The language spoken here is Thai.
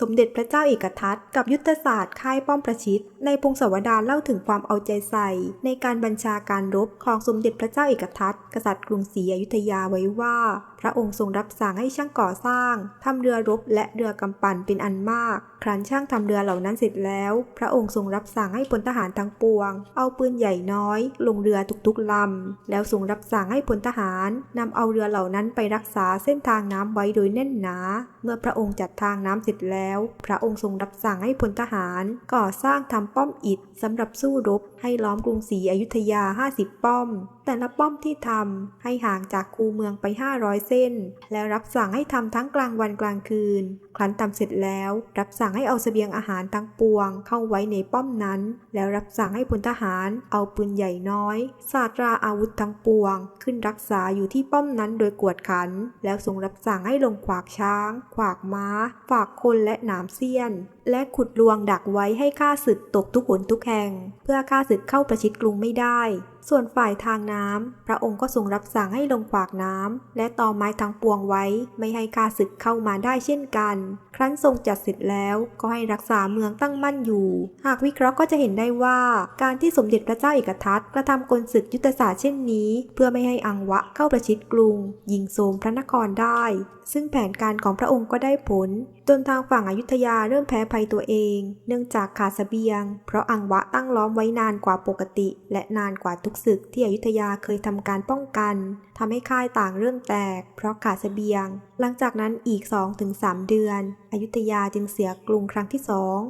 สมเด็จพระเจ้าเอกทัตกับยุทธศาสตร์ค่ายป้อมประชิดในพงศาวดารเล่าถึงความเอาใจใส่ ในการบัญชาการรบของสมเด็จพระเจ้าเอกทัตกษัตริย์กรุงศรีอยุธยาไว้ว่า พระองค์ทรงรับสั่งให้ช่างก่อสร้างทำเรือรบและเรือกำปั่นเป็นอันมาก ครั้นช่างทำเรือเหล่านั้นเสร็จแล้ว พระองค์ทรงรับสั่งให้พลทหารทั้งปวง เอาปืนใหญ่น้อย ลงเรือทุกๆลำแล้วทรงรับสั่งให้พลทหารนำเอาเรือเหล่านั้นไปรักษาเส้นทางน้ำไว้โดยแน่นหนา เมื่อพระองค์จัดทางน้ำเสร็จแล้วพระองค์ทรงรับสั่งให้พลทหารก่อสร้างทำป้อมอิฐสำหรับสู้รบ ให้ล้อมกรุงศรีอยุธยา 50 ป้อม แต่ละป้อมที่ทำให้ห่างจากคูเมืองไป 500 เส้น แล้วรับสั่งให้ทำทั้งกลางวันกลางคืน ครั้นทำเสร็จแล้ว รับสั่งให้เอาเสบียงอาหารทั้งปวง เข้าไว้ในป้อมนั้น แล้วรับสั่งให้พลทหารเอาปืนใหญ่น้อยสาตราอาวุธทั้งปวง ขึ้นรักษาอยู่ที่ป้อมนั้นโดยกวดขัน แล้วทรงรับสั่งให้ลงขวากช้าง ขวากม้า ฝากคนและหนามเสี้ยน และขุดลวงดักไว้ให้ข้าศึกตกทุกหนทุกแห่ง เพื่อข้าศึกเข้าประชิดกรุงไม่ได้ ส่วนฝ่ายทางน้ำพระองค์ก็ทรงรับสั่งให้ลงขวากน้ำและต่อไม้ทั้งปวงไว้ ไม่ให้ข้าศึกเข้ามาได้เช่นกัน ครั้นทรงจัดเสร็จแล้วก็ให้รักษาเมืองตั้งมั่นอยู่ หากวิเคราะห์ก็จะเห็นได้ว่าการที่สมเด็จพระเจ้าเอกทัตกระทำกลศึกยุทธศาสตร์เช่นนี้ เพื่อไม่ให้อังวะเข้าประชิดกรุง ยิงโทรมพระนครได้ ซึ่งแผนการของพระองค์ก็ได้ผลจนทางฝั่งอยุธยาเริ่มแพ้ภัยตัวเอง เนื่องจากขาดเสบียง เพราะอังวะตั้งล้อมไว้นานกว่าปกติ และนานกว่าทุกศึกที่อยุธยาเคยทำการป้องกันทำให้ค่ายต่างเริ่มแตก เพราะขาดเสบียง หลังจากนั้นอีก 2-3 เดือน อยุธยาจึงเสียกรุงครั้งที่สอง